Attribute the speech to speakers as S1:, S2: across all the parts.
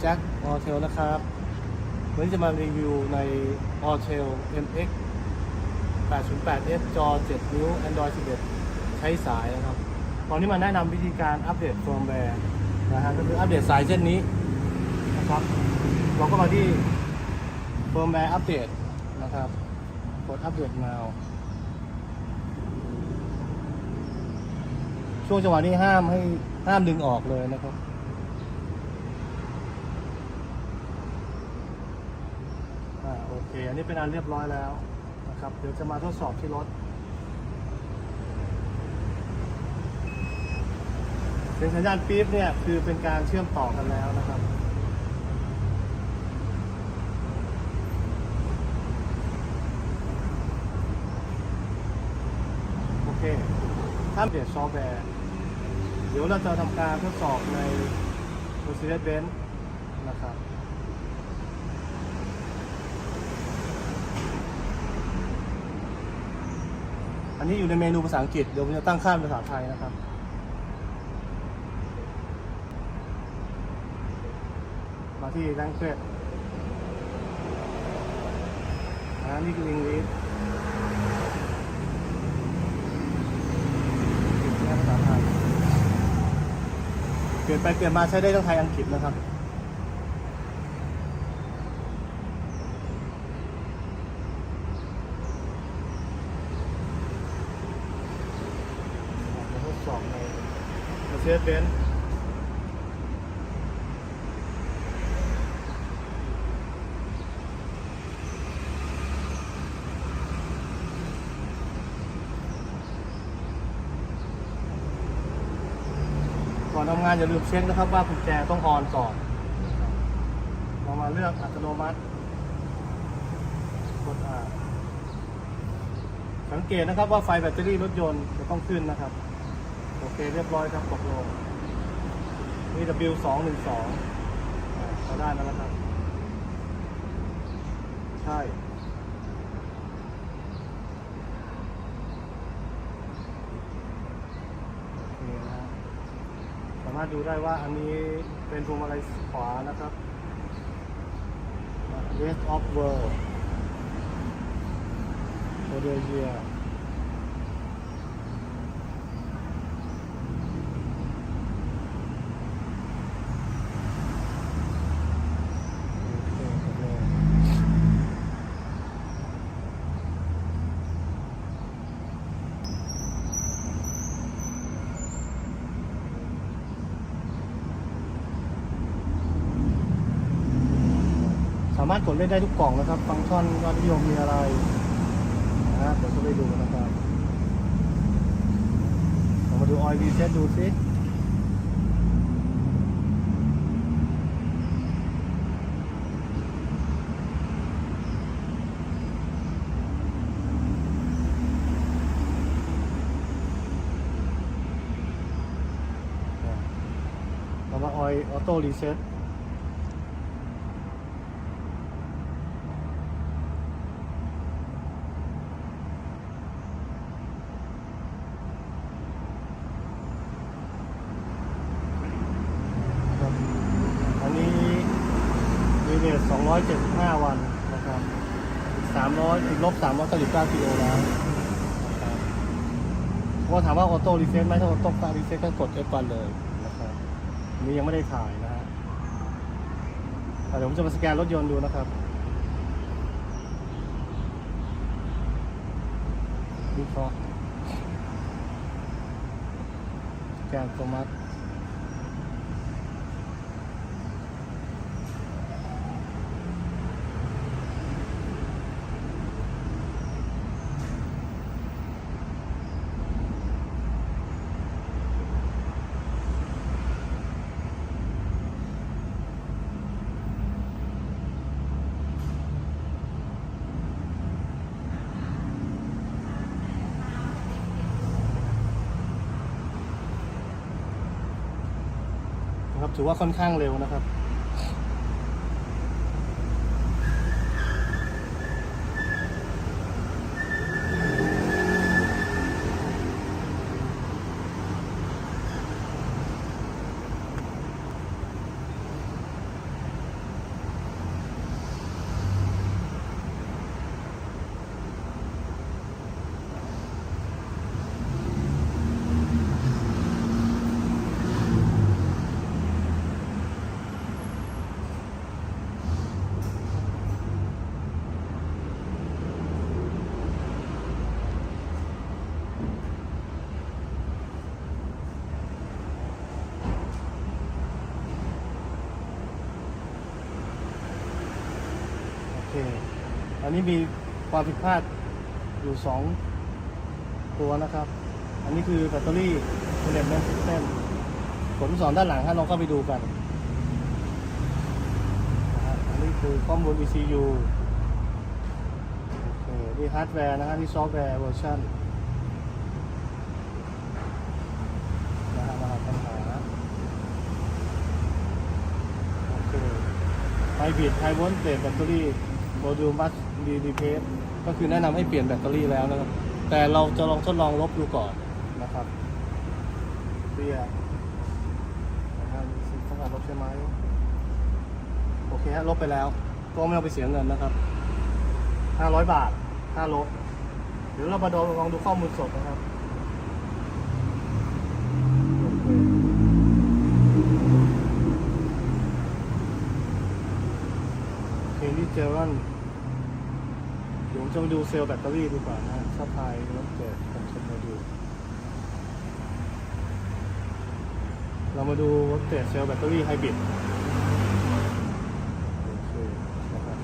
S1: แจ็คออเทลนะครับ วันนี้จะมารีวิวใน a l t e l MX 808F จอ 7 นิ้ว Android 11 ใช้สายนะครับ ตอนนี้มาแนะนำวิธีการอัปเดตเฟิร์มแวร์นะฮะก็คืออัปเดตสายเช่นนี้นะครับ เราก็มาที่เฟิร์มแวร์อัปเดตนะครับ กดอัปเดต now ช่วงจังหวะนี้ห้ามให้ห้ามดึงออกเลยนะครับ อ่าโอ เคอันนี้เป็นอันเรียบร้อยแล้วนะครับ เดี๋ยวจะมาทดสอบที่รถเป็นสัญญาณปี๊บเนี่ยคือเป็นการเชื่อมต่อกันแล้วนะครับโอเคถ้าเปลี่ยนซอฟต์แวร์เดี๋ยวเราจะทำการทดสอบใน Mercedes-Benz นะครับ อันนี้อยู่ในเมนูภาษาอังกฤษ เดี๋ยวผมจะตั้งค่าเป็นภาษาไทยนะครับ มาที่ language อันนี้คือ English แค่ภาษาไทย เปลี่ยนไปเปลี่ยนมาใช้ได้ทั้งไทยอังกฤษนะครับ มาทดสอบใน Mercedes-Benz ก่อนทำงานอย่าลืมเช็คนะครับว่ากุญแจต้องออนก่อนเรามาเลือกอัตโนมัติกดอ่าสังเกตนะครับว่าไฟแบตเตอรี่รถยนต์จะต้องขึ้นนะครับ เคเรียบร้อยครับกดลงนี่ W สองหนึ่งสองเราได้แล้วนะครับ ใช่โอเคนะฮะสามารถดูได้ว่าอันนี้เป็นพวงมาลัยขวานะครับ West of World Model Year โอเคกดเลยสามารถกดเล่นได้ทุกกล่องนะครับ ฟังก์ชันยอดนิยมมีอะไรนะเดี๋ยวจะไปดูนะครับเรามาดูออยล์รีเซ็ตดูซิเรามาออยออโต้รีเซ็ต ครับอันนี้มี เวท275 วันนะครับ300ติดลบ399กิโลแล้วนะครับเพราะว่าถามว่าออโต้รีเซ็ตไหมถ้าออโต้รีเซ็ตก็กด F1 เลยนะครับนี้ยังไม่ได้ถ่ายนะฮะเดี๋ยวผมจะมาสแกนรถยนต์ดูนะครับวิเคราะห์สแกนโทมัส ถือว่าค่อนข้างเร็วนะครับ โอันนี้มีความผิดพลาดอยู่สองตัวนะครับ อันนี้คือแบตเตอรี่เ e เลเมนต์ซิสเต็มผลสอนด้านหลังถ้าลองเข้าไปดูกันนะฮะอันนี้คือข้อมูล ECU โอเคนี่ฮาร์ดแวร์นะฮะนี่ซอฟต์แวร์เวอร์ชันนะฮะรหัสปัญหาโอเคไฮบริดไฮโวลต์เตแบตเตอรี่ โมดูลมัสดีดีเพสก็คือแนะนำให้เปลี่ยนแบตเตอรี่แล้วนะครับ แต่เราจะลองทดลองลบดูก่อนนะครับเพื่อนะฮะมีสิ่งต้องการลบใช่ไหมโอเคฮะลบไปแล้ว ก็ไม่ต้องไปเสียเงินนะครับ 500 บาทค่าลบ เดี๋ยวเรามาดูลองดูข้อมูลสดนะครับ เจอรันเดี๋ยวผมจะมาดูเซลล์แบตเตอรี่ดีกว่านะฮะซัพพลายรถเกิดผมจะมาดู เรามาดูรถเกิดเซลล์แบตเตอรี่ไฮบริดโอเคนะครับ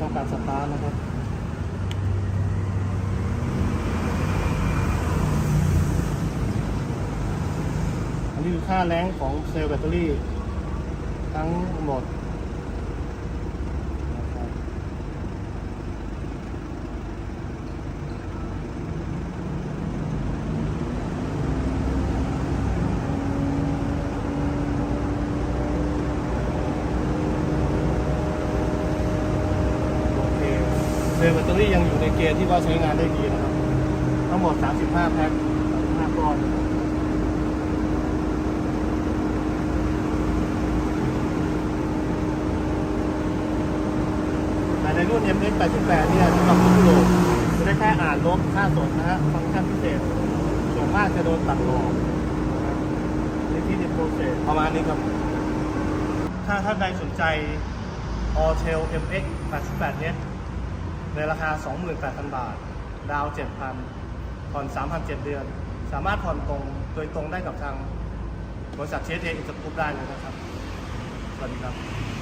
S1: ต้องการสตาร์ทนะครับอันนี้คือค่าแรงของเซลล์แบตเตอรี่ ทั้งหมดนะครับโอเค เซลล์แบตเตอ รี่ยังอยู่ในเกณฑ์ที่ว่าใช้งานได้ดีนะครับ ทั้งหมด 35 แพ็ค35ก้อนแต่ในรุ่น MX 88 เนี่ยสำหรับรุ่นยุโรปจะได้แค่อ่านลบค่าสดนะฮะฟังก์ชันพิเศษ ส่วนมากจะโดนตัดออกในที่ดิโปรเซสประมาณนี้ครับ ถ้าท่านใดสนใจ Alltel MX 88 เนี่ย ในราคา 28,000 บาท ดาว 7,000 ผ่อน 3,007 เดือน สามารถผ่อนตรงโดยตรงได้กับทางบริษัทเชสเออินสกูปได้เลยนะครับ สวัสดีครับ